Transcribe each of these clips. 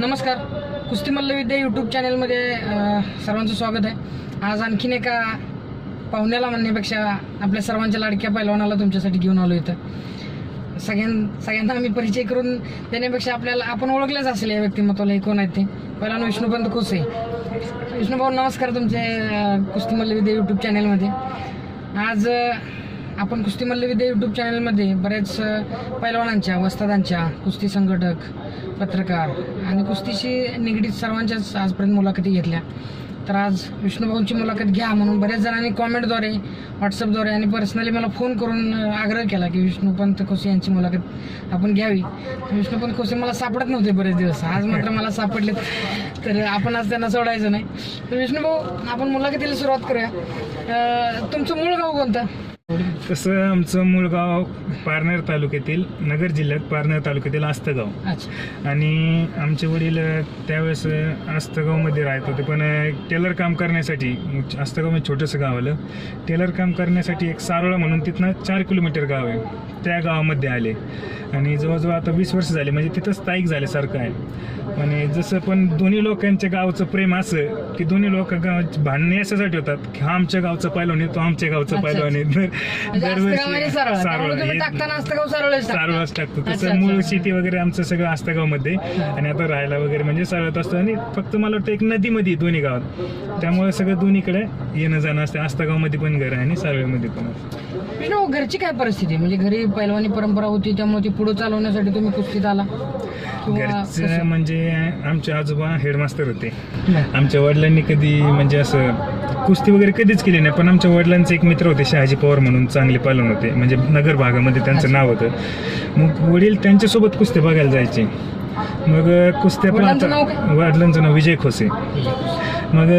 नमस्कार. कुस्ती मल्लविद्या यूट्यूब चॅनलमध्ये सर्वांचं स्वागत आहे. आज आणखीन एका पाहुण्याला म्हणण्यापेक्षा आपल्या सर्वांच्या लाडक्या पैलवानाला तुमच्यासाठी घेऊन आलो इथं. सगळ्यां सगळ्यांना आम्ही परिचय करून देण्यापेक्षा आपल्याला आपण ओळखलंच असेल या व्यक्तिमत्वाला हे कोण आहेत ते? पहिला विष्णुपंत खोसे विष्णुभाऊ नमस्कार तुमचे कुस्ती मल्लविद्या यूट्यूब चॅनलमध्ये आज आपण कुस्ती मल्लविद्या यूट्यूब चॅनलमध्ये बऱ्याच पैलवानांच्या वस्तादांच्या कुस्ती संघटक पत्रकार आणि कुस्तीशी निगडीत सर्वांच्याच आजपर्यंत मुलाखती घेतल्या. तर आज विष्णूभाऊंची मुलाखत घ्या म्हणून बऱ्याच जणांनी कॉमेंटद्वारे व्हॉट्सअपद्वारे आणि पर्सनली मला फोन करून आग्रह केला की विष्णुपंत खोसे यांची मुलाखत आपण घ्यावी. विष्णुपंत खोसे मला सापडत नव्हते बरेच दिवस. आज मात्र मला सापडले तर आपण आज त्यांना सोडायचं नाही. तर विष्णूभाऊ आपण मुलाखतीला सुरुवात करूया. तुमचं मूळ गाव कोणतं? तसं आमचं मूळ गाव पारनेर तालुक्यातील नगर जिल्ह्यात पारनेर तालुक्यातील आस्तगाव. आणि आमचे वडील त्यावेळेस आस्तगावमध्ये राहत होते पण टेलर काम करण्यासाठी आस्तगाव म्हणजे छोटंसं गाव आलं. टेलर काम करण्यासाठी एक सारोळा म्हणून तिथनं चार किलोमीटर गाव आहे. त्या गावामध्ये आले. आणि जवळजवळ आता वीस वर्ष झाले म्हणजे तिथं स्थायिक झाल्यासारखं आहे. आणि जसं पण दोन्ही लोकांच्या गावचं प्रेम असं की दोन्ही लोक गाव भांडणे याच्यासाठी होतात की हा आमच्या गावचं पाहिलं नाही तो आमच्या गावचं पाहिलं नाही म्हणजे आस्तगाव तुम्ही टाकताना आस्तगाव सरळच टाकता. तसं मूळ. शेती वगैरे आमचं सगळं आस्तगावमध्ये आणि आता राहायला वगैरे म्हणजे सरळत असतं. आणि फक्त मला वाटतं एक नदीमध्ये दोन्ही गावात. त्यामुळे सगळं दोन्हीकडे येणं जाणं असतं. आस्तगावमध्ये पण घर आहे आणि सारळमध्ये पण घरची काय परिस्थिती? म्हणजे घरी पैलवानी परंपरा होती त्यामुळे ती पुढे चालवण्यासाठी तुम्ही कुस्तीत आला. घरचं? म्हणजे आमचे आजोबा हेडमास्टर होते. आमच्या वडिलांनी कधी म्हणजे असं कुस्ती वगैरे कधीच केली नाही पण आमच्या वडिलांचे एक मित्र होते शहाजी पवार म्हणून चांगले पालन होते. म्हणजे नगर भागामध्ये त्यांचं नाव होतं. मग वडील त्यांच्यासोबत कुस्ती बघायला जायचे. मग कुस्त्या नाव पाहता वडिलांचं नाव विजय खोसे. मग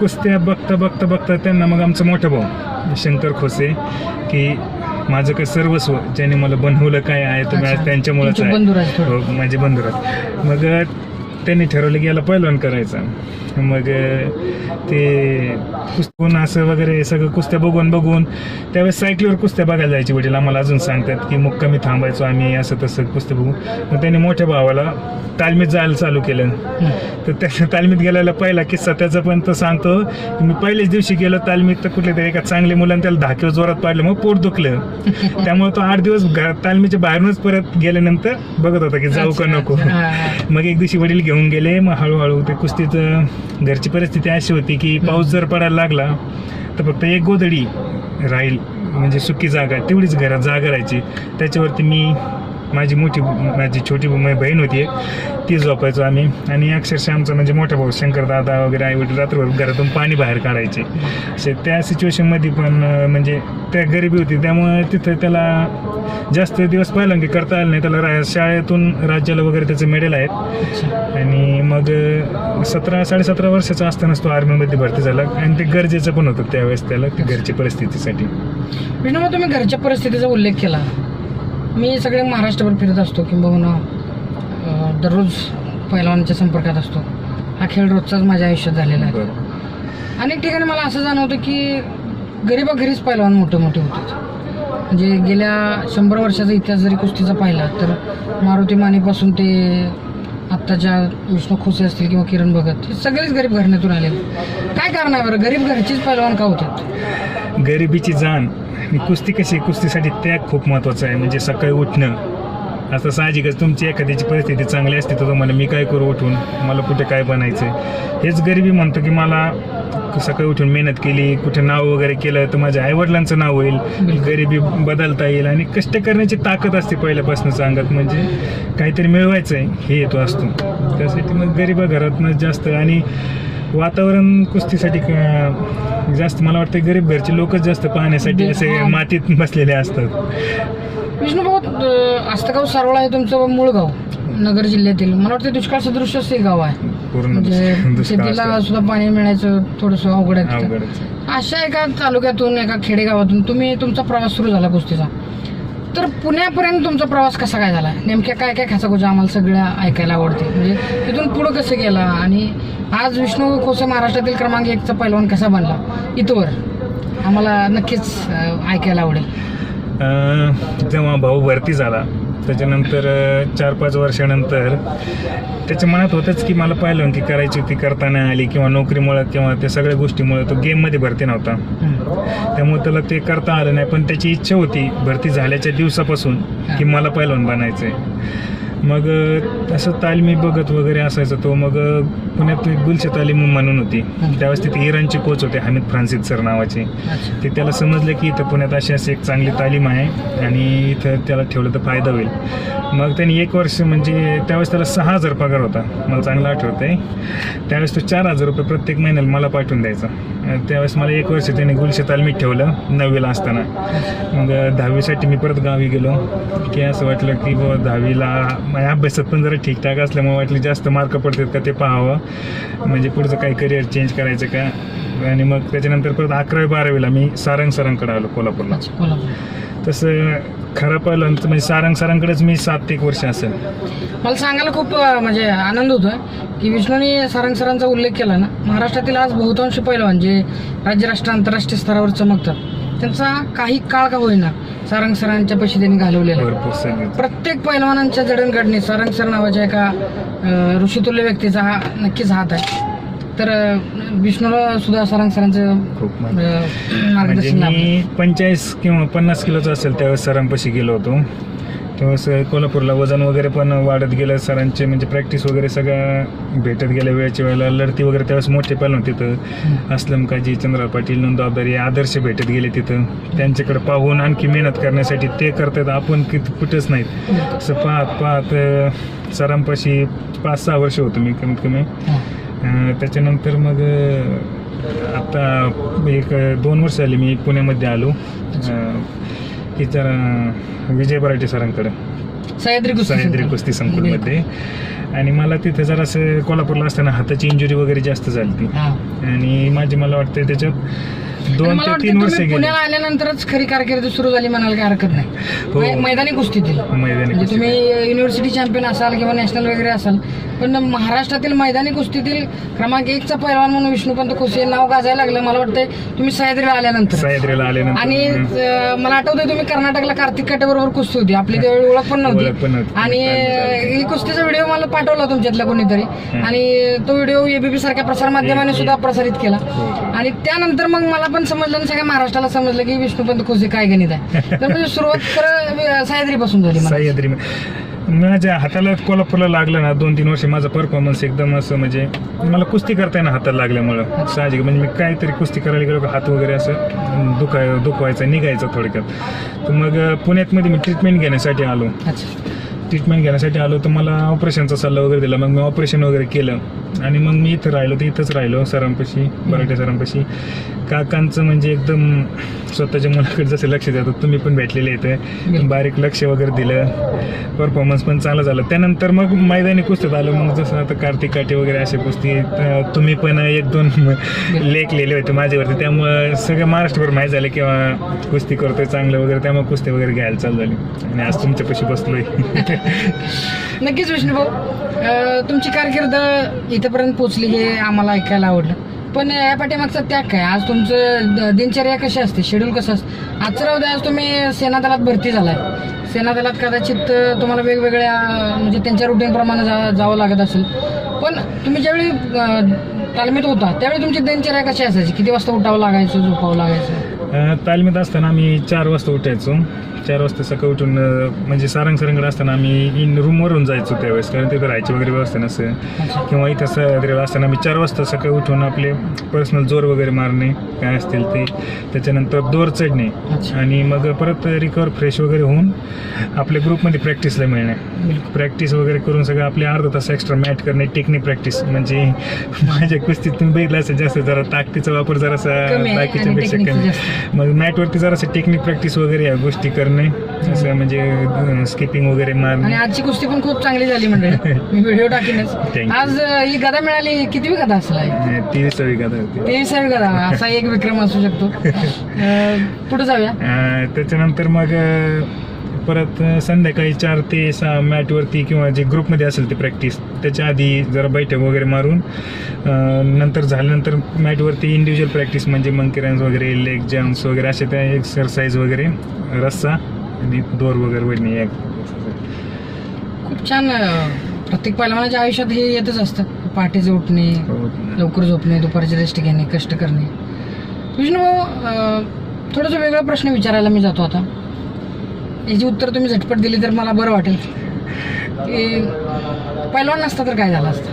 कुस्त्या बघता बघता बघता त्यांना मग आमचा मोठा भाऊ शंकर खोसे की माझं काय सर्वस्व ज्याने मला बनवलं काय आहे. आज त्यांच्यामुळेच आहेत थोडे. हो माझे बंधू आहेत मग त्यांनी ठरवलं की याला पैलवान करायचं. मग ते कुस्ती असं वगैरे सगळं कुस्त्या बघून बघून त्यावेळेस सायकलीवर कुस्त्या बघायला जायचे वडील आम्हाला अजून सांगतात की मुक्कामी थांबायचो आम्ही असं तसं कुस्त्या बघू मग त्यांनी मोठ्या भावाला तालमीत जायला चालू केलं. तर त्या तालमीत गेलेला पहिला किस्सा त्याचा पण तो सांगतो की मी पहिल्याच दिवशी गेलो तालमीत तर कुठल्या तरी एका चांगल्या मुलांनी त्याला धाक्यावर जोरात पाडलं मग पोट दुखलं. त्यामुळे तो आठ दिवस तालमीच्या बाहेरूनच परत गेल्यानंतर बघत होता की जाऊ का नको. मग एक दिवशी वडील घेऊन गेले मग हळूहळू ते कुस्तीत अं, घरची परिस्थिती अशी होती की पाऊस जर पडायला लागला तर फक्त एक गोदडी राहील म्हणजे सुकी जागा तेवढीच घरात जागा राहायची. त्याच्यावरती मी माझी मोठी माझी छोटी बहीण होती एक. ती झोपायचो आम्ही. आणि अक्षरशः आमचा म्हणजे मोठा भाऊ शंकर दादा वगैरे आई वडील रात्रभर घरातून पाणी बाहेर काढायचे. असे त्या सिच्युएशनमध्ये पण म्हणजे त्या गरिबी होती. त्यामुळे तिथं त्याला जास्त दिवस पाहिलं की करता आलं नाही. त्याला रा- शाळेतून राज्याला वगैरे त्याचे मेडल आहेत. आणि मग सतरा साडेसतरा वर्षाचा असतानाच तो आर्मीमध्ये भरती झाला. आणि ते गरजेचं पण होतं त्यावेळेस त्याला ते घरच्या परिस्थितीसाठी. विष्णू तुम्ही घरच्या परिस्थितीचा उल्लेख केला. मी सगळे महाराष्ट्रभर फिरत असतो किंबहुना दररोज पैलवानाच्या संपर्कात असतो. हा खेळ रोजचाच माझ्या आयुष्यात झालेला आहे. अनेक ठिकाणी मला असं जाणवतं की गरीबा घरीच पैलवान मोठे मोठे होते म्हणजे गेल्या शंभर वर्षाचा इतिहास जरी कुस्तीचा पाहिला तर मारुती मानेपासून ते आत्ताच्या विष्णू खोसे असतील किंवा किरण भगत हे सगळेच गरीब घराण्यातून आले काय कारण आहे बरं? गरीब घरचीच पैलवान का होतात? गरिबीची जाण. आणि कुस्ती कशी आहे? कुस्तीसाठी त्याग खूप महत्त्वाचा आहे. म्हणजे सकाळी उठणं. आता साहजिकच तुमची एखाद्याची परिस्थिती चांगली असते तर तुम्हाला मी काय करू उठून? मला कुठे काय बनायचं हेच गरिबी म्हणतो की मला सकाळी उठून मेहनत केली कुठे नाव वगैरे केलं तर माझ्या आईवडिलांचं नाव होईल. गरिबी बदलता येईल. आणि कष्ट करण्याची ताकद असते पहिल्यापासूनच अंगात म्हणजे काहीतरी मिळवायचं आहे हे येतो असतो. त्यासाठी मग गरिबा घरातनं जास्त आणि वातावरण कुस्तीसाठी क- जास्त मला वाटतं गरीब घरचे लोकच जास्त पाहण्यासाठी असे. मातीत बसलेले असतात विष्णुभाऊ अं, आस्तगाव सारोळा आहे तुमचं मूळ गाव नगर जिल्ह्यातील मला वाटतं दुष्काळ सदृश्यच हे गाव आहे पूर्ण म्हणजे दुष्काळ शेतीला असतो. सुद्धा पाणी मिळायचं थोडंसं अवघड आहे तिथं. अवघडच आहे. अशा एका तालुक्यातून एका खेडेगावातून तुम्ही तुमचा प्रवास सुरू झाला कुस्तीचा तर पुण्यापर्यंत तुमचा प्रवास कसा काय झाला? नेमक्या काय काय खाचाखोचा आम्हाला सगळ्या ऐकायला आवडते म्हणजे तिथून पुढं कसं गेला? आणि आज विष्णू खोसे महाराष्ट्रातील क्रमांक एकचा पैलवान कसा बनला? इथवर आम्हाला नक्कीच ऐकायला आवडेल. जेव्हा भाऊ भरती झाला त्याच्यानंतर चार पाच वर्षानंतर त्याच्या मनात होतंच की मला पाहिलं की करायची होती करता नाही आली किंवा नोकरीमुळं किंवा त्या सगळ्या गोष्टीमुळे तो गेममध्ये भरती नव्हता. त्यामुळे त्याला ते करता आलं नाही पण त्याची इच्छा होती भरती झाल्याच्या दिवसापासून की मला पहिलवान बनायचं आहे मग असं तालमी बघत वगैरे असायचं तो. मग पुण्यात एक गुलशा तालीम म्हणून होती. त्यावेळेस तिथे इराणचे कोच होते हमीद फ्रान्सिस सर नावाचे. ते त्याला समजलं की इथं पुण्यात अशी अशी एक चांगली तालीम आहे आणि इथं त्याला ठेवलं तर फायदा होईल. मग त्यांनी एक वर्ष म्हणजे त्यावेळेस त्याला सहा हजार पगार होता. मला चांगलं आठवत आहे त्यावेळेस तो चार हजार रुपये प्रत्येक महिन्याला मला पाठवून द्यायचा. त्यावेळेस मला एक वर्ष त्याने गुलशा तालमीत ठेवलं नववीला असताना. मग दहावीसाठी मी परत गावी गेलो. की असं वाटलं की बुवा दहावीला माझ्या अभ्यासात पण जरा ठीकठाक असल्यामुळे वाटलं जास्त मार्क पडतात का ते पाहावं. म्हणजे पुढचं काही करिअर चेंज करायचं का? आणि मग त्याच्यानंतर परत अकरावी बारावीला मी सारंग सरांकडे आलो कोल्हापूरला. तसं खरं पाहिलं म्हणजे सारंग सरांकडेच मी सात एक वर्ष असेल. मला सांगायला खूप अं, म्हणजे आनंद होतोय की विष्णूने सारंग सरांचा उल्लेख केला ना महाराष्ट्रातील आज बहुतांश पैलवान जे राज्य राष्ट्र आंतरराष्ट्रीय स्तरावर चमकतात त्यांचा काही काळ का होईना सारंग सरांच्या पैसे त्यांनी घालवलेला आहे. भरपूर सगळे प्रत्येक पैलवानांच्या जडणघडणीत सारंग सर नावाच्या एका अं, ऋषितुल्य व्यक्तीचा हा नक्कीच हात आहे. तर विष्णूला सुद्धा सारंग सरांचं खूप मान. म्हणजे मार्गदर्शन लाभलं मी पंचेचाळीस किंवा पन्नास किलोचा असेल त्यावेळेस सरांपाशी गेलो होतो. तेव्हा कोल्हापूरला वजन वगैरे पण वाढत गेलं. सरांचे म्हणजे प्रॅक्टिस वगैरे सगळं भेटत गेल्या. वेळेच्या वेळेला लढती वगैरे त्यावेळेस मोठे पाहिलं तिथं. असलम काजी चंद्रा पाटील नंदावदारी आदर्श भेटत गेले तिथं. त्यांच्याकडे पाहून आणखी मेहनत करण्यासाठी ते करतात. आपण कित कुठंच नाहीत. असं पाहत पाहत अं, सरांपाशी पाच सहा वर्ष होतो मी कमीत कमी. हां. त्याच्यानंतर मग अं, आता एक दोन वर्ष झाली मी पुण्यामध्ये आलो. की जरा विजय बराटे सरांकडे. सह्याद्री कुस्ती सह्याद्री. कुस्ती संकुलमध्ये. आणि मला तिथे जरासं कोल्हापूरला असताना हाताची इंजुरी वगैरे जास्त झाली ती. आणि माझी मला वाटतं त्याच्यात दोन मला ते वाटतं तीन वर्ष तुम्ही गेली. पुण्याला आल्यानंतरच खरी कारकीर्द सुरू झाली म्हणायला काही हरकत नाही. हो. मै- मैदानी कुस्तीतील मैदानी म्हणजे. तुम्ही युनिव्हर्सिटी चॅम्पियन असाल किंवा नॅशनल वगैरे असाल पण महाराष्ट्रातील मैदानी कुस्तीतील क्रमांक एकचा पैलवान म्हणून विष्णुपंत खोसे हे नाव गाजायला लागलं. मला वाटतंय तुम्ही सह्याद्रीला आल्यानंतर. सह्याद्रीला आल्यानंतर. आणि. अं, मला आठवतंय तुम्ही कर्नाटकला कार्तिक काटेबरोबर कुस्ती होती. आपली त्यावेळी ओळख पण ओळख पण नव्हती. नव्हती. आणि अं, ही कुस्तीचा व्हिडिओ मला पाठवला तुमच्यातल्या कोणीतरी. आणि तो व्हिडिओ एबीपी सारख्या प्रसार माध्यमाने सुद्धा प्रसारित केला. हो, हो. आणि त्यानंतर मग मला पण समजलं आणि सगळ्या महाराष्ट्राला समजलं की विष्णुपंत खोसे काय गणित आहे. तर म्हणजे सुरुवात तर सह्याद्री पासून झाली मला सह्याद्री. माझ्या हाताला कोल्हापूरला लागलं ना दोन तीन वर्ष माझा परफॉर्मन्स एकदम असं म्हणजे मला कुस्ती करता येणं हाताला लागल्यामुळं. साहजिक म्हणजे मी काहीतरी कुस्ती करायला गेलो का हात वगैरे असं दुखाय दुखवायचं निघायचं थोडक्यात. तर मग पुण्यात मध्ये मी ट्रीटमेंट घेण्यासाठी आलो. अच्छा. ट्रीटमेंट घेण्यासाठी आलो तर मला ऑपरेशनचा सल्ला वगैरे दिला. मग मी ऑपरेशन वगैरे केलं. आणि मग मी इथं राहिलो तर इथंच राहिलो सरांपाशी बराटे सरांपाशी. काकांचं म्हणजे एकदम स्वतःच्या मुलाकडे जसं लक्ष देतात तुम्ही पण भेटलेले इथं. बारीक लक्ष वगैरे दिलं. परफॉर्मन्स पण चांगला झाला. त्यानंतर मग मैदानी कुस्तीत आलो. मग जसं आता कार्तिक काटे वगैरे असे कुस्ती तुम्ही पण एक दोन लेख लिहिले होते माझ्यावरती. त्यामुळं सगळं महाराष्ट्रभर माहीत झालं किंवा कुस्ती करतोय चांगलं वगैरे. त्यामुळे कुस्ती वगैरे घ्यायला चालू झाली. आणि आज तुमच्यापाशी बसलोय. नक्कीच विष्णुभाऊ. तुमची कारकीर्द इथपर्यंत पोचली हे आम्हाला ऐकायला आवडलं. पण या पाठीमागचा त्याग काय? आज तुमचं द- दिनचर्या कशी असते? शेड्यूल कसं असतं? आजचं राहू द्या आज तुम्ही सेनादलात भरती झालाय. सेनादलात कदाचित तुम्हाला वेगवेगळ्या म्हणजे त्यांच्या रुटीनप्रमाणे जा जावं लागत असेल. पण तुम्ही ज्यावेळी तालमीत होता त्यावेळी तुमची दिनचर्या कशी असायची? किती वाजता उठावं लागायचं झोपावं लागायचं? तालमीत असताना आम्ही चार वाजता उठायचो. चार वाजता सकाळी उठून म्हणजे सारंग सरंगड असताना आम्ही इन रूमवरून जायचो त्यावेळेस कारण तिथं राहायची वगैरे व्यवस्था अच्छा. किंवा इथं सह्याद्रीला असताना आम्ही चार वाजता सकाळी उठून आपले पर्सनल जोर वगैरे मारणे काय असतील ते. त्याच्यानंतर दोर चढणे. आणि मग परत रिकवर फ्रेश वगैरे होऊन आपल्या ग्रुपमध्ये प्रॅक्टिसला मिळणे. प्रॅक्टिस वगैरे करून सगळं आपले अर्धा तास एक्स्ट्रा मॅट करणे टेक्निक प्रॅक्टिस म्हणजे माझ्या कुस्तीत तुम्ही बघितलं असेल जास्त जरा ताकदीचा वापर जरासा कमी आहे बाकीच्या आणि पेक्षा technique कमी. मग मॅटवरती जरासं टेक्निक प्रॅक्टिस वगैरे या गोष्टी करणे असं म्हणजे स्किपिंग वगैरे आणि मारणे आजची कुस्ती पण खूप चांगली झाली मंडळी मी व्हिडिओ टाकीनच. Thank you. आज अं, ही गदा मिळाली किती गदा असला? ती सवय का होती. तेविसावी गदा असा एक विक्रम असू शकतो. अं, पुढे जाऊया. अं, त्याच्यानंतर मग अं, परत संध्याकाळी चार ते सहा मॅटवरती किंवा जे ग्रुपमध्ये असेल ते प्रॅक्टिस त्याच्या आधी जरा बैठक वगैरे मारून नंतर झाल्यानंतर मॅटवरती इंडिव्हिज्युअल प्रॅक्टिस म्हणजे मंकी रन्स वगैरे लेग जम्प्स वगैरे असे त्या एक्सरसाइज वगैरे रस्सा आणि दोर वगैरे वडणे या खूप छान प्रत्येक पहिलवानाच्या आयुष्यात हे येतच असतं. पहाटेचे उठणे हो. लवकर झोपणे दुपारचे रेस्ट घेणे कष्ट करणे. विष्णू भाऊ थोडंसं वेगळा प्रश्न विचारायला मी जातो आता. याची उत्तर तुम्ही झटपट दिली तर मला बरं वाटेल. की पहिलवान नसता तर काय झालं असतं?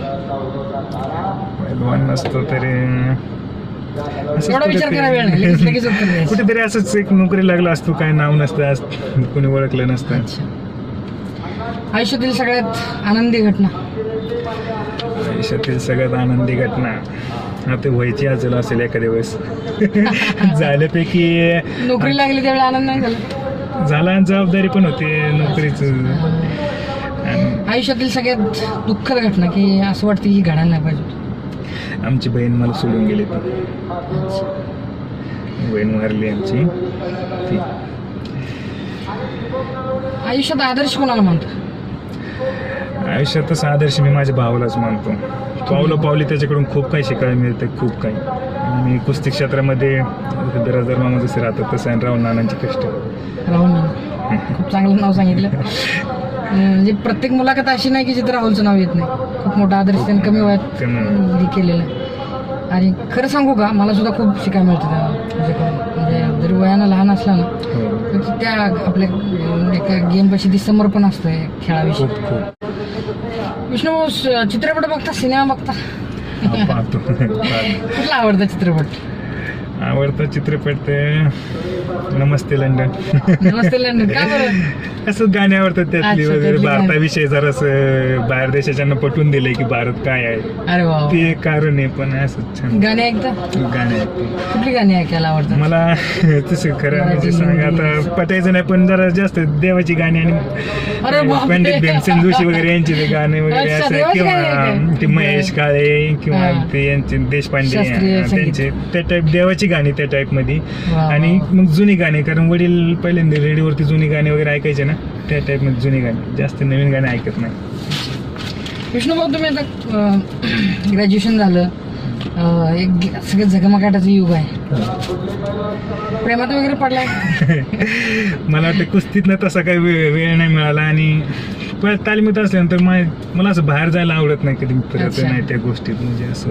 पैलवान नसतो तरी एवढा विचार कुठेतरी- करा वेळ नाही कुठेतरी असंच एक नोकरी लागला असतो काय नाव नसतं कोणी ओळखलं नसतं. आयुष्यातील सगळ्यात आनंदी घटना? आयुष्यातील सगळ्यात आनंदी घटना? आता व्हायची असेल असेल एखाद्या वेळेस. झाल्यापैकी नोकरी लागली त्यावेळी आनंद नाही झाला? झाला आणि जबाबदारी पण होते नोकरीच. आयुष्यातील सगळ्यात दुःखद घटना की असं वाटतं की घडायला नाही पाहिजे होतं. आमची बहीण मला सोडून गेली ती बहीण वारली आमची. ती. आयुष्यात आदर्श कोणाला म्हणतात आयुष्यातच आदर्श मी माझ्या भावालाच मानतो. पावलं पावली त्याच्याकडून खूप काही शिकायला मिळतं खूप काही. आणि कुस्ती क्षेत्रामध्ये बिराजदार मामा जसे राहतात तसं आणि राहुल नानांचे कष्ट. राहुल नाना. खूप चांगलं नाव सांगितलं. म्हणजे प्रत्येक मुलाखत अशी नाही की जिथं राहुलचं नाव येत नाही. खूप मोठा आदर्श त्यांनी कमी वयात. हे केलेलं. आणि खरं सांगू का मला सुद्धा खूप शिकायला मिळतं त्या त्याच्याकडून म्हणजे जरी वयानं लहान असला ना हो. तर त्या आपल्या एका गेमपाशी ती समर्पण असतं खेळाविषयी. विष्णू चित्रपट बघता सिनेमा बघता? हा, पाहतो. कुठला आवडता चित्रपट? आवडता चित्रपट ते नमस्ते लंडन. नमस्ते लंडन का बरं? असं गाणे आवडतात त्यातली अच्छा, वगैरे त्यातली गाणी. भारताविषयी जरास बाहेर देशाच्यांना पटवून दिलंय की भारत काय आहे अरे वा वा. ते एक कारण आहे पण असं छान गाणी ऐकता गाणे ऐकतो कुठली गाणी ऐकायला आवडतात मला तसं खरं म्हणजे सांग आता पटायचं नाही पण जरा जास्त देवाची गाणी अरे आणि बापरे. पंडित भीमसेन जोशी वगैरे यांची ते गाणे वगैरे अच्छा, असं देवाची गाणी किंवा. ते महेश काळे किंवा हा. ते यांचे देशपांडे शास्त्रीय हा, संगीत. त्यांचे त्या टाईप देवाची गाणी त्या टाईपमध्ये वा, आणि मग जुनी गाणी कारण वडील पहिल्यांदा रेडिओवरती जुनी गाणी वगैरे ऐकायचे ना त्या टाईपमध्ये जुनी गाणी जास्त नवीन गाणी ऐकत नाही. विष्णू भाऊ तुम्ही आता ग्रॅज्युएशन झालं. अं, एक सगळं झगमगाटाचं युग आहे. प्रेमात वगैरे पडलाय? मला वाटतं कुस्तीतनं तसा काही वेळ वेळ नाही मिळाला आणि तालमीत असल्यानंतर मा- मला असं बाहेर जायला आवडत नाही कधी परत अच्छा. नाही त्या गोष्टीत. म्हणजे असं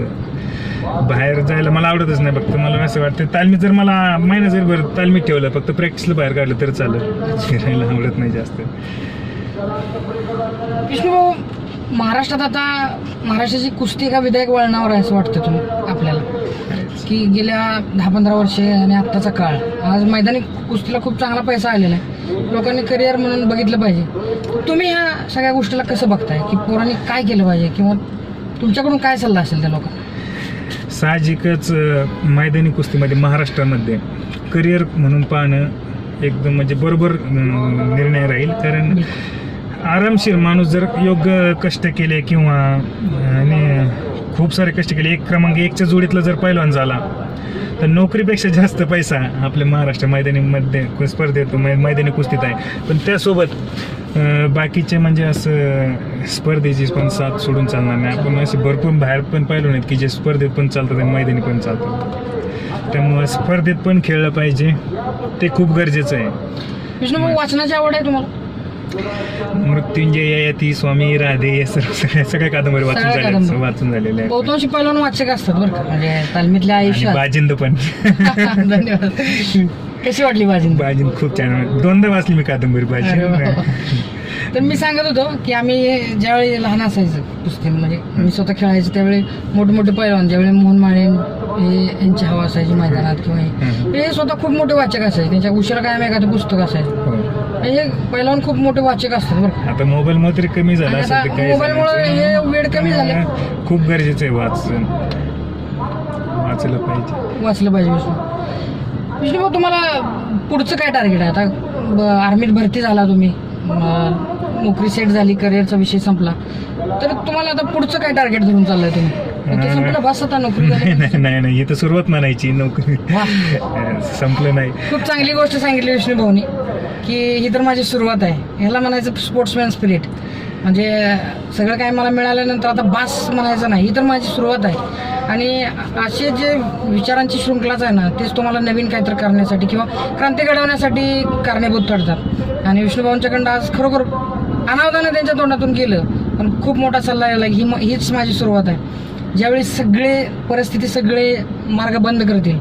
बाहेर जायला मला आवडतच नाही फक्त मला असं वाटतं तालमीत जर मला महिना जर भर तालमीत ठेवलं फक्त प्रॅक्टिसला बाहेर काढलं तर चालेल. फिरायला आवडत नाही जास्त. विष्णू महाराष्ट्रात आता महाराष्ट्राची कुस्ती एका विधायक वळणावर आहे असं वाटतं तुम्ही आपल्याला. की गेल्या दहा पंधरा वर्षे आणि आत्ताचा काळ. आज मैदानी कुस्तीला खूप चांगला पैसा आलेला आहे. लोकांनी करिअर म्हणून बघितलं पाहिजे. तुम्ही ह्या सगळ्या गोष्टीला कसं बघताय? की पोरांनी काय केलं पाहिजे? किंवा तुमच्याकडून काय सल्ला असेल त्या लोकांना? साहजिकच मैदानी कुस्तीमध्ये महाराष्ट्रामध्ये करिअर म्हणून पाहणं एकदम म्हणजे बरोबर निर्णय राहील. कारण आरामशीर माणूस जर योग्य कष्ट केले किंवा आणि खूप सारे कष्ट केले एक क्रमांक एकच्या जोडीतला जर पैलवान झाला तर नोकरीपेक्षा जास्त पैसा आपल्या महाराष्ट्र मैदानीमध्ये स्पर्धेत मै- मैदानी कुस्तीत आहे. पण त्यासोबत बाकीचे म्हणजे असं स्पर्धेची पण साथ सोडून चालणार नाही. आपण असे भरपूर बाहेर पण पाहिलो नाहीत की जे स्पर्धेत पण चालतात आणि मैदानी पण चालतात. त्यामुळं स्पर्धेत पण खेळलं पाहिजे. ते खूप गरजेचं आहे. वाचनाची आवड आहे तुम्हाला? मृत्युंजय ययाती स्वामी राधे हे सर्व सगळ्या सगळ्या कादंबरी वाचून सगळ्या झाल्या कादंबरी. वाचून झालेल्या आहेत. बहुतांशी पैलवान वाचक असतात बरं का. म्हणजे तालमीतल्या आणि आयुष्यात. बाजिंद पण. धन्यवाद. कशी वाटली बाजी बाजिंद खूप छान. दोनदा वाचली मी कादंबरी अरे वा. बाजिंद तर मी सांगत होतो की आम्ही ज्यावेळी लहान असायचं कुस्ती म्हणजे मी स्वतः खेळायचो त्यावेळी मोठमोठे पैलवान ज्यावेळी मोहन माळे हे यांची हवा असायची मैदानात किंवा हे. हे स्वतः खूप मोठे वाचक असायचे. त्यांच्या उशिरा कायम एखादं पुस्तक असायचं. हो. हे पैलवान खूप मोठे वाचक असतात बरं आता मोबाईल मध्ये तरी कमी झाला असेल ते काही मोबाईलमुळे हे वेळ कमी झाले. खूप गरजेचं आहे वाचन. वाचलं पाहिजे. वाचलं पाहिजे विष्णू. विष्णू भाऊ तुम्हाला पुढचं काय टार्गेट आहे? आता ब- आर्मीत भरती झाला तुम्ही. नोकरी सेट झाली करिअरचा विषय संपला. तर तुम्हाला आता पुढचं काय टार्गेट धरून चाललंय तुम्ही? ते संपलं बस आता नोकरी नाही झाली. नाही नाही नाही. ही तर सुरुवात म्हणायची नोकरी. संपलं नाही. खूप चांगली गोष्ट सांगितली विष्णू भाऊनी की ही तर माझी सुरुवात आहे. ह्याला म्हणायचं स्पोर्ट्समॅन स्पिरिट म्हणजे सगळं काय मला मिळाल्यानंतर आता बास म्हणायचं नाही ही तर माझी सुरुवात आहे. आणि असे जे विचारांची शृंखलाच आहे ना तेच तुम्हाला नवीन काहीतरी करण्यासाठी किंवा क्रांती घडवण्यासाठी कारणीभूत ठरतात. आणि विष्णूभाऊंच्याकडं आज खरोखर अनावधानं त्यांच्या तोंडातून गेलं पण खूप मोठा सल्ला यायला ही हीच माझी सुरुवात आहे. ज्यावेळी सगळे परिस्थिती सगळे मार्ग बंद करतील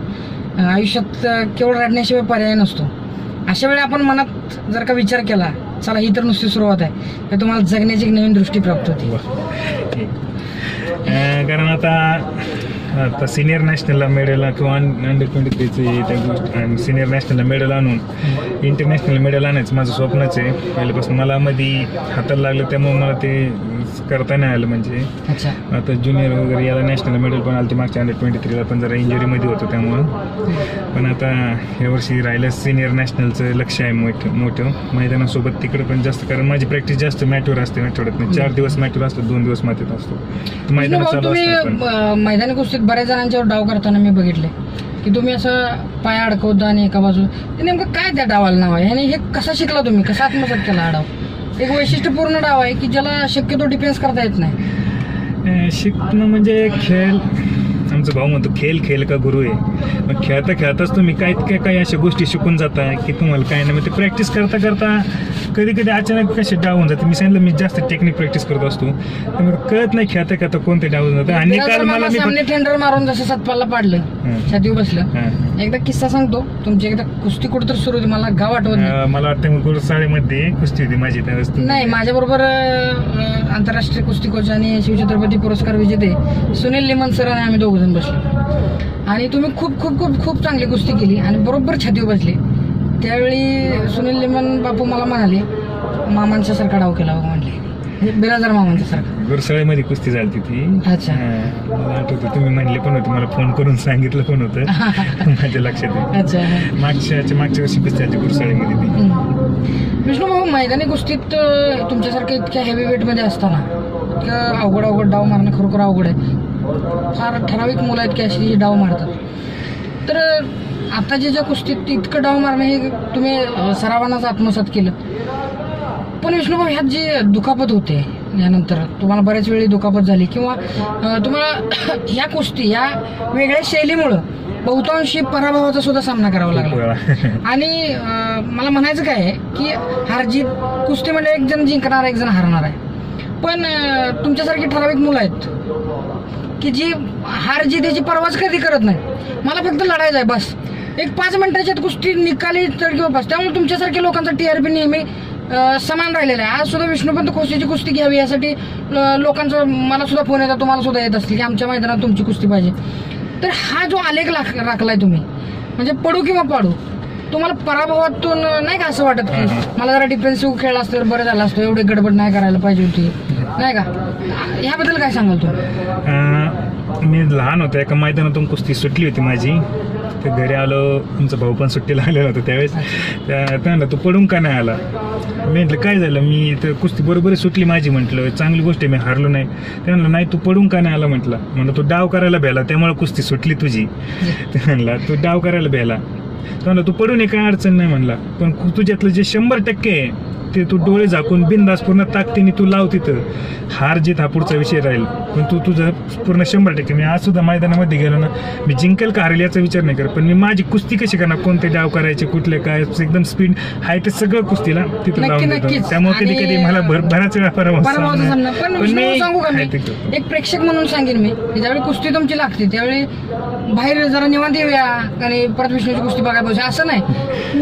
आयुष्यात केवळ रडण्याशिवाय पर्याय नसतो. अशा वेळी आपण मनात जर का विचार केला चला ही तर नुसती सुरुवात आहे. तर तुम्हाला जगण्याची एक नवीन दृष्टी प्राप्त होती. कारण आता आता सिनियर नॅशनलला मेडल किंवा अंडर ट्वेंटी थ्रीचे त्या गोष्टी सिनियर नॅशनलला मेडल आणून इंटरनॅशनल मेडल आणायचं माझं स्वप्नच आहे पहिल्यापासून मला मध्ये हाताला लागलं त्यामुळे मला ते करता नाही आलं म्हणजे. अच्छा. आता ज्युनियर वगैरे याला नॅशनल मेडल पण आलं ते मागच्या अंडर ट्वेंटी थ्रीला पण जरा इंजुरीमध्ये होतं त्यामुळं. पण आता यावर्षी राहिलं सिनियर नॅशनलचं लक्ष आहे मोठं मोठं. मैदानासोबत तिकडे पण जास्त कारण माझी प्रॅक्टिस जास्त मॅटवर असते आठवड्यात. चार दिवस मॅटवर असतो दोन दिवस मातीत असतो. चालू. अं, मैदानी कुस्तीत बऱ्याच जणांच्यावर डाव करताना मी बघितले. की तुम्ही असं पाय अडकवता आणि एका बाजू ते नेमकं काय त्या डावाला नाव आहे? आणि हे कसा शिकला तुम्ही? कसा आत्मसात केला हा डाव? एक वैशिष्ट्यपूर्ण डाव आहे की ज्याला शक्यतो डिफेन्स करता येत नाही. शिकणं म्हणजे खेळ. आमचा भाऊ म्हणतो खेळ खेळ का गुरु आहे मग खेळता खेळताच तुम्ही काय काय काही अशा गोष्टी शिकून जाता की तुम्हाला काय नाही. मग ते प्रॅक्टिस करता करता कधी कधी अचानक कसे डाव होऊन जाते. मी सांगितलं मी जास्त टेक्निक प्रॅक्टिस करत असतो. त्यामुळे कळत नाही खेळता खेळता कोणते डाव होऊन जातं. आणि काल मला मी सामने टेंडर मारून जसं सतपालला पाडलं. छातीवर बसलं. एकदा किस्सा सांगतो. तुमची एकदा कुस्ती कुठं सुरू होती मला गाव आठवत मला वाटतं गुरुसाळेमध्ये कुस्ती होती माझी नाही माझ्याबरोबर अं, आंतरराष्ट्रीय कुस्ती कोच आणि शिवछत्रपती पुरस्कार विजेते सुनील लिमन सर आणि आम्ही दोघ जण बसलो. आणि तुम्ही खूप खूप खूप खूप चांगली कुस्ती केली आणि बरोबर छातीवर बसले. त्यावेळी सुनील लिमन बापू मला म्हणाले मामांच्या सारखा डाव केला म्हणले. बिराजदार मामांच्या सारखा गुरुसाळेमध्ये कुस्ती झाली ती. अच्छा. मला आठवतं तुम्ही म्हणले पण होते मला फोन करून सांगितलं पण होतं. माझ्या लक्षात आहे अच्छा मागच्या मागच्या वर्षी कुस्ती झाली गुरुसाळेमध्ये ती. विष्णू भाऊ मैदानी कुस्तीत अं, तुमच्यासारख्या इतक्या हेवी वेटमध्ये असताना इतकं अवघड अवघड डाव मारणं खरोखर अवघड आहे. फार ठराविक मुलं आहेत की अशी डाव मारतात. तर आताच्या ज्या कुस्तीत इतकं डाव मारणं हे तुम्ही सरावानाच आत्मसात केलं. पण विष्णू भाऊ ह्यात जी दुखापत होते यानंतर तुम्हाला बऱ्याच वेळी दुखापत झाली किंवा तुम्हाला ह्या कुस्ती या वेगळ्या शैलीमुळं बहुतांशी पराभवाचा सुद्धा सामना करावा लागला. आणि मला म्हणायचं काय आहे की हारजीत कुस्तीमध्ये एक जण जिंकणार एक जण हारणार आहे. पण तुमच्यासारखी ठराविक मुलं आहेत की जी हार जी त्याची परवाच कधी करत नाही. मला फक्त लढायचं आहे बस. एक पाच मिनिटाच्यात कुस्ती निकाली तर किंवा बस. त्यामुळे तुमच्यासारख्या लोकांचा टीआरपी नेहमी अं, समान राहिलेला आहे. आज सुद्धा विष्णुपंत खोसेची कुस्ती घ्यावी यासाठी लोकांचं मला सुद्धा फोन येतात तुम्हाला सुद्धा येत असतील की आमच्या मैदानात तुमची कुस्ती पाहिजे. तर हा जो आलेख लाख राखलाय तुम्ही म्हणजे पडू किंवा पाडू तुम्हाला पराभवातून नाही का असं वाटत की मला जरा डिफेन्सिव्ह खेळ असतं तर बरं झालं असतं एवढी गडबड नाही करायला पाहिजे होती. नाही का? ह्याबद्दल काय सांगाल अं, मी लहान होतो एका मैदानातून कुस्ती सुटली होती माझी. तर घरी आलो आमचा भाऊ पण सुट्टीला आलेला होता त्यावेळेस. त्या त्या म्हणला तू पडून का नाही आला? मी म्हटलं काय झालं? मी तर कुस्ती बरोबर सुटली माझी म्हटलं. चांगली गोष्ट आहे मी हारलो नाही. ते म्हणलं नाही तू पडून का नाही आला? म्हटलं. म्हणलं तू डाव करायला भेला त्यामुळे कुस्ती सुटली तुझी. ते म्हणला तू डाव करायला भेला म्हणला तू पडून काय अडचण नाही म्हणला. पण तुझ्यातलं जे शंभर टक्के आहे ते तू डोळे झाकून बिंदास पूर्ण ताकदीने तू लाव तिथं. हार जीत हा पुढचा विषय राहील. पण तू तुझं पूर्ण शंभर टक्के मी आज सुद्धा मैदानामध्ये गेलो ना मी जिंकेल का हारेल याचा विचार नाही करत. पण मी माझी कुस्ती कशी करणार? कोणते डाव करायचे कुठले काय एकदम स्पीड आहे ते सगळं कुस्तीला तिथं लावून देतो. त्यामुळे कधी कधी मला भर बराच वेळा पण मी. एक प्रेक्षक म्हणून सांगेन मी ज्यावेळी कुस्ती तुमची लागते त्यावेळी बाहेर जरा निवांत येऊया आणि परत विष्णूची कुस्ती बघायला पाहिजे असं नाही.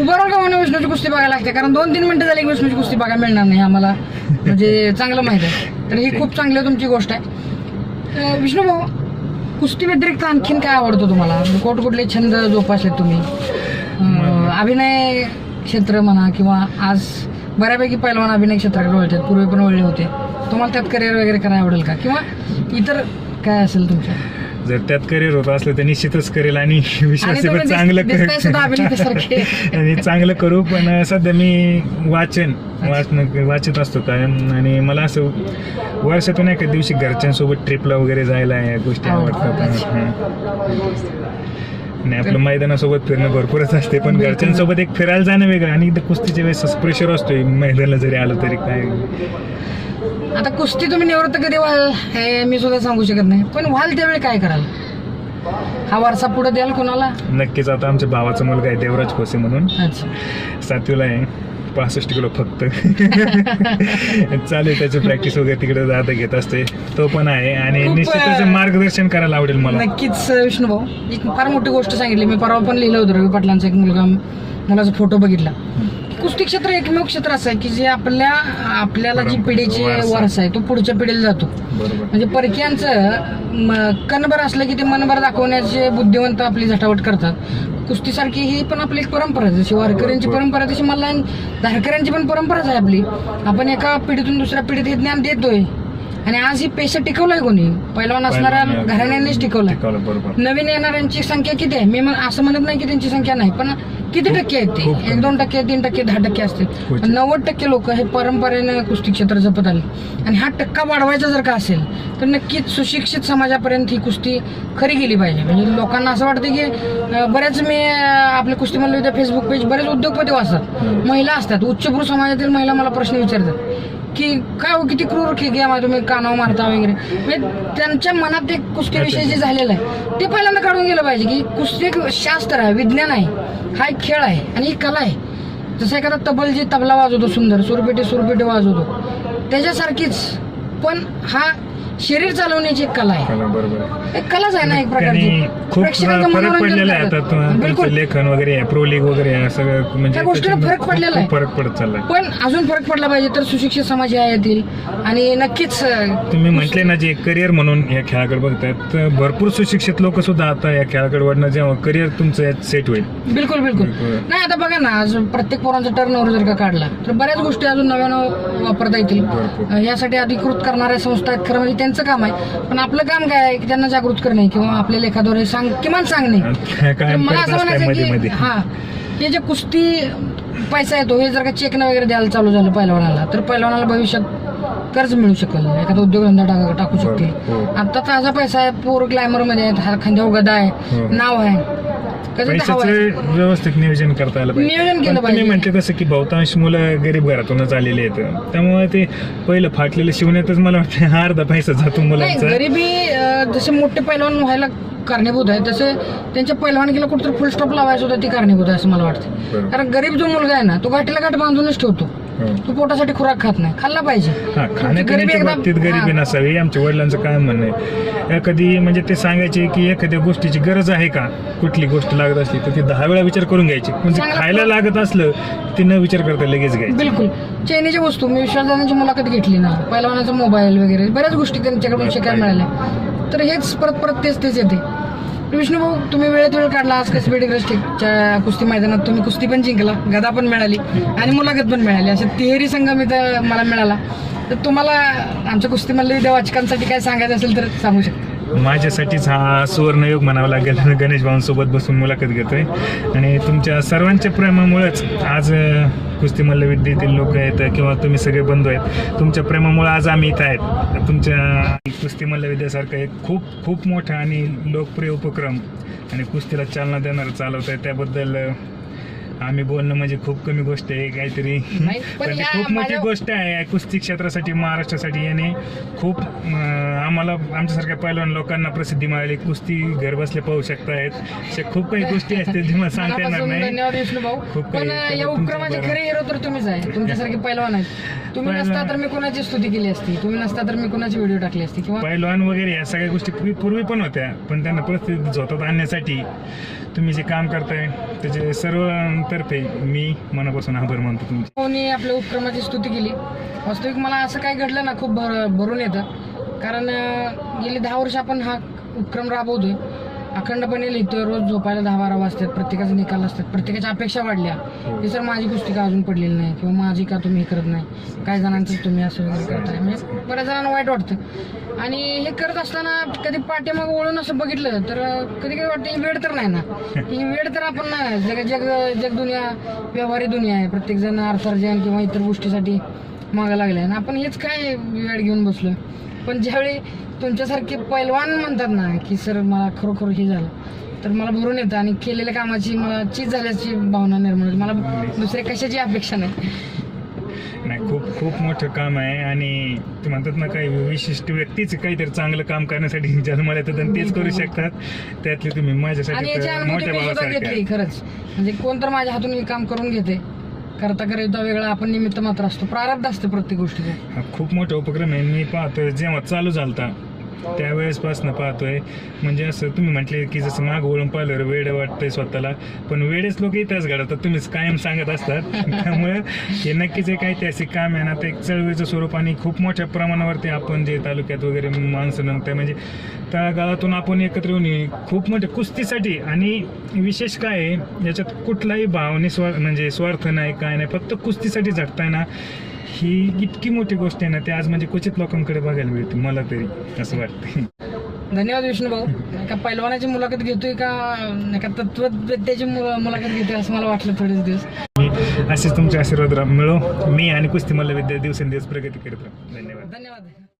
उभं राहून का म्हणून विष्णूची कुस्ती बघायला लागते? कारण दोन तीन मिनिटं झाली की विष्णूची कुस्ती बघायला मिळणार नाही आम्हाला. म्हणजे चांगलं माहीत आहे. तर ही खूप चांगली तुमची गोष्ट आहे. विष्णू भाऊ कुस्ती व्यतिरिक्त आणखीन काय आवडतो तुम्हाला? कोट कुठले छंद जोपासले तुम्ही? अभिनय क्षेत्र म्हणा किंवा आज बऱ्यापैकी पहिलवान अभिनय क्षेत्राकडे वळतात. पूर्वी पण वळले होते. तुम्हाला त्यात करिअर वगैरे करायला आवडेल का? किंवा इतर काय असेल तुमच्या? जर त्यात करिअर होत असलं तर निश्चितच करेल आणि विश्वास तुम्ही चांगलं अभिनेत्यासारखे. आणि चांगलं करू पण सध्या मी वाचन वाचन वाचत असतो कारण आणि मला असं वर्षातून एका दिवशी घरच्यांसोबत ट्रिपला वगैरे जायला या गोष्टी आवडतात अच्छा. हां. आणि आपलं मैदानासोबत फिरणं भरपूरच असते पण. घरच्यांसोबत एक फिरायला जाणं वेगळं आणि एकदा कुस्तीच्या वेळेस प्रेशर असतोय मैदानाला जरी आलं तरी काय आता कुस्ती तुम्ही निवृत्त कधी व्हाल हे मी सुद्धा सांगू शकत नाही. पण व्हाल त्यावेळी काय कराल? हा वारसा पुढे द्याल कोणाला? नक्कीच आता आमच्या भावाचा मुलगा आहे देवराज खोसे म्हणून. अच्छा. सातवीला आहे. पासष्ट किलो फक्त. चालेल त्याची प्रॅक्टिस वगैरे तिकडे आता घेत असते. तो पण आहे आणि खूप, निश्चित अं, मार्गदर्शन करायला आवडेल मला. नक्कीच विष्णुभाऊ एक फार मोठी गोष्ट सांगितली. मी परवा पण लिहिलं होतं रवी पाटलांचा एक मुलगा. मुलाचा फोटो बघितला. कुस्ती क्षेत्र एकमेव क्षेत्र असं आहे की जे आपल्या आपल्याला जी पिढीची वारसा. वारसा आहे तो पुढच्या पिढीला जातो. बरोबर. म्हणजे परकीयांचं कणभर असलं की ते मनभर दाखवण्याचे बुद्धिवंत आपली झटावट करतात. कुस्तीसारखी ही पण आपली एक परंपरा आहे. जशी वारकऱ्यांची. परंपरा आहे, तशी मला धारकऱ्यांची पण परंपराच आहे आपली. आपण एका पिढीतून दुसऱ्या पिढीत हे ज्ञान देतोय. आणि आज ही पेशा टिकवलाय कोणी? पहिलवान असणाऱ्या घराण्यांनीच टिकवलाय. टिकवलं बरोबर. नवीन येणाऱ्यांची संख्या किती आहे? मी म्हण- असं म्हणत नाही की त्यांची संख्या नाही पण किती टक्के आहेत खूप ते? कमी. एक दोन टक्के. तीन टक्के दहा टक्के असतील. पण नव्वद टक्के लोक हे परंपरेनं कुस्ती क्षेत्र जपत आले. आणि हा टक्का वाढवायचा जर का असेल तर नक्कीच सुशिक्षित समाजापर्यंत ही कुस्ती खरी गेली पाहिजे. म्हणजे लोकांना असं वाटतं की अं, बऱ्याच मी अं, आपल्या कुस्ती म्हणलं होतं फेसबुक पेज बरेच उद्योगपती वाचतात. महिला असतात. उच्चभ्रू समाजातील महिला मला प्रश्न विचारतात. की काय हो किती क्रूर की गेम आहे तुम्ही कानावर मारता वगैरे. म्हणजे त्यांच्या मनात एक कुस्तीविषयी जे झालेलं आहे ते पहिल्यांदा काढून गेलं पाहिजे की कुस्ती एक शास्त्र आहे विज्ञान आहे. हा एक खेळ आहे आणि ही कला आहे. जसं एखादा तबल जे तबला वाजवतो सुंदर सुरपेटी सुरपेटी वाजवतो. त्याच्यासारखीच. पण हा शरीर चालवण्याची एक कला आहे कला बरोबर आहे. एक कलाच आहे ना एक त्यांनी प्रकारची खूप प्रेक्षकांचं फरक मनोरंजन पडलेला आहे आता करतात. तुमचं बिलकुल लेखन वगैरे आहे प्रो लीग वगैरे आहे सगळं म्हणजे त्या गोष्टीला फरक खूप- पडलेला आहे. खूप फरक पडत चाललाय पण अजून फरक पडला पाहिजे तर सुशिक्षित समाज या येतील आणि नक्कीच अं, तुम्ही म्हटले ना जे करिअर म्हणून या खेळाकडे बघतायत तर भरपूर सुशिक्षित लोक सुद्धा आता या खेळाकडे वळणं जेव्हा करिअर तुमचं यात सेट होईल बिलकुल बिलकुल बिलकुल. नाही आता बघा ना आज प्रत्येक पोरांचा टर्न ओव्हर जर का काढला तर बऱ्याच गोष्टी अजून नव्यानं वापरता येतील भरपूर. अं, यासाठी अधिकृत करणाऱ्या संस्था आहेत खरं म्हणजे त्यांचं काम आहे पण आपलं काम काय आहे की त्यांना जागृत करणे किंवा आपल्या लेखाद्वारे सांग किमान सांगणे तर मला असं म्हणायचं मध्ये की मध्ये हा हे जे कुस्ती पैसा येतो हे जर का चेक वगैरे द्यायला चालू झालं पहिलवानाला तर पहिलवानाला भविष्यात कर्ज मिळू शकेल एखादा उद्योगधंदा टाका टाकू शकतील हो. आता ताजा पैसा आहे पोर ग्लॅमरमध्ये आहेत हा खांद्यावर गदा आहे हो. नाव आहे. पैशाचं व्यवस्थित नियोजन करता आलं नियोजन केलं पण तुम्ही पाहिजे. म्हणते तसं की बहुतांश मुलं गरीब घरातूनच आलेले आहेत त्यामुळे ते पहिलं फाटलेलं शिवण्यातच मला वाटतं हा अर्धा पैसा जातो नाही मुलांचा गरिबी अं, जसे मोठे पैलवान व्हायला कारणीभूत आहे तसे त्यांच्या पैलवानकीला कुठेतरी फुल स्टॉप लावायचं होतं ती कारणीभूत आहे असं मला वाटतं बरोबर. कारण गरीब जो मुलगा आहे ना तो गाठीला गाठ बांधूनच ठेवतो. तो पोटासाठी खुराक खात नाही. खाल्ला पाहिजे. हा गरिबी खाण्यापिण्याच्या एकदा- बाबतीत गरिबी हा. नसावी आमच्या वडिलांचं काय म्हणणं आहे. एखादी म्हणजे ते सांगायचे की एखाद्या गोष्टीची गरज आहे का? कुठली गोष्ट लागत असली तर ती दहा वेळा विचार करून घ्यायची. म्हणजे चांगला खायला प्र- लागत असलं ते न विचार करता लगेच घ्यायची. बिलकुल. चैनीच्या वस्तू मी विश्वासदानाची मुलाखत घेतली ना. पैलवानाचा मोबाईल वगैरे बऱ्याच गोष्टी त्यांच्याकडून शिकायला मिळाल्या. तर हेच परत परत तेच तेच येते. विष्णू भाऊ तुम्ही वेळेत वेळ काढला आज कसबेडी च्या कुस्ती मैदानात तुम्ही कुस्ती पण जिंकला गदा पण मिळाली आणि मुलाखत पण मिळाली. असं तिहेरी संगम इथं मला मिळाला. तर तुम्हाला आमच्या कुस्ती मल्लविद्या वाचकांसाठी काय सांगायचं असेल तर सांगू शकता. माझ्यासाठीच हा सुवर्णयोग म्हणावा लागेल. गणेश भाऊंसोबत बसून मुलाखत घेतोय. आणि तुमच्या सर्वांच्या प्रेमामुळेच आज कुस्ती मल्लविद्येतील लोक आहेत किंवा तुम्ही सगळे बंधू आहेत तुमच्या प्रेमामुळे आज आम्ही इथं आहेत. तुमच्या कुस्ती मल्लविद्यासारखं एक खूप खूप मोठा आणि लोकप्रिय उपक्रम आणि कुस्तीला चालना देणारं चालवत आहे त्याबद्दल आम्ही बोलणं म्हणजे खूप कमी गोष्ट आहे काहीतरी. नाही, पण पण ती या खूप मोठी माझ्या- गोष्ट आहे कुस्ती क्षेत्रासाठी महाराष्ट्रासाठी येणे खूप अं, आम्हाला आमच्यासारख्या पैलवान लोकांना प्रसिद्धी मिळाली. कुस्ती घर बसले पाहू शकतायत. अशा खूप काही गोष्टी असतील जे मला सांगता येणार मनापासून नाही. धन्यवाद विष्णू भाऊ. खूप पण काही- या तुमचं उपक्रमाचे बरं. खरे हिरो तर तुम्हीच आहे. तुमच्यासारखे पैलवान आहेत. तुम्ही पैलवान- नसता तर मी कोणाची स्तुती केली असती? तुम्ही नसता तर मी कोणाची व्हिडिओ टाकली असती? किंवा पैलवान वगैरे या सगळ्या गोष्टी पूर्वी पूर्वी पण होत्या. पण त्यांना परिस्थिती झोतात आणण्यासाठी तुम्ही जे काम करताय त्याचे तर्फे मी मनापासून आभार मानतो तुमचे. कोणी आपल्या उपक्रमाची स्तुती केली. वास्तविक मला असं काय घडलं ना खूप भर भरून येतं. कारण अं, गेली दहा वर्ष आपण हा उपक्रम राबवतोय. अखंडपणे लिहितोय रोज झोपायला दहा बारा वाजतात प्रत्येकाचे निकाल असतात प्रत्येकाच्या अपेक्षा वाढल्या. की सर माझी कुस्ती का अजून पडलेली नाही किंवा माझी का तुम्ही हे करत नाही? काही जणांचं तुम्ही असं वगैरे करताय. म्हणजे बऱ्याच जणांना वाईट वाटतं. आणि हे करत असताना कधी पाठीमाग वळून असं बघितलं तर कधी कधी वाटतं ही वेळ तर नाही ना. ही वेळ तर आपण नाही. जग जग जग दुनिया व्यवहारी दुनिया आहे. प्रत्येक जण अर्थार्जन किंवा इतर गोष्टीसाठी मागा लागले आणि आपण हेच काय वेळ घेऊन बसलोय? पण ज्यावेळी तुमच्यासारखे पैलवान म्हणतात ना की सर मला खरोखर हे झालं. तर मला भरून येतं आणि केलेल्या कामाची मला चीज झाल्याची भावना निर्माण मला दुसऱ्या कशाची अपेक्षा नाही. नाही खूप खूप मोठं काम आहे आणि ते म्हणतात ना काही विशिष्ट व्यक्तीच काहीतरी चांगलं काम करण्यासाठी जन्माला येतात आणि तेच करू शकतात. त्यातले तुम्ही आणि माझ्यासाठी याची तर अनुभूती मोठ्या मी सुद्धा भावासारखे घेतली? आहे. खरंच. म्हणजे कोण तर माझ्या हातून हे काम करून घेते. करता करता वेगळा आपण निमित्त मात्र असतो. प्रारब्ध असतं प्रत्येक गोष्टीचं. हा खूप मोठा उपक्रम आहे. मी पाहतोय जेव्हा चालू झालता त्यावेळेसपासून पाहतोय. म्हणजे असं तुम्ही म्हटले की जसं माग वळून पाहिलं वेड वाटतंय स्वतःला. पण वेळेस लोक इथंच घडवतात तुम्हीच कायम सांगत असतात. त्यामुळे हे नक्कीच एक ऐतिहासिक काम आहे. ना ते एक चळवळीचं स्वरूप आणि खूप मोठ्या प्रमाणावरती आपण जे तालुक्यात वगैरे माणसं नमते म्हणजे तळागाळातून आपण एकत्र येऊन खूप मोठ्या कुस्तीसाठी आणि विशेष काय आहे याच्यात कुठलाही भाव निस्वार्थ म्हणजे स्वार्थ नाही काय नाही. फक्त कुस्तीसाठी झटताय ना. ही इतकी मोठी गोष्ट आहे ना ते आज म्हणजे क्वचित लोकांकडे बघायला मिळते मला तरी असं वाटतं धन्यवाद विष्णू भाऊ एका पैलवानाची मुलाखत घेतोय का एका तत्ववेत्याची मु- मुलाखत घेतोय असं मला वाटलं थोडेच दिवस. मी असेच तुमचे आशीर्वाद मिळो. मी आणि कुस्ती मल्लविद्या दिवसेंदिवस प्रगती करत राहू. धन्यवाद. धन्यवाद.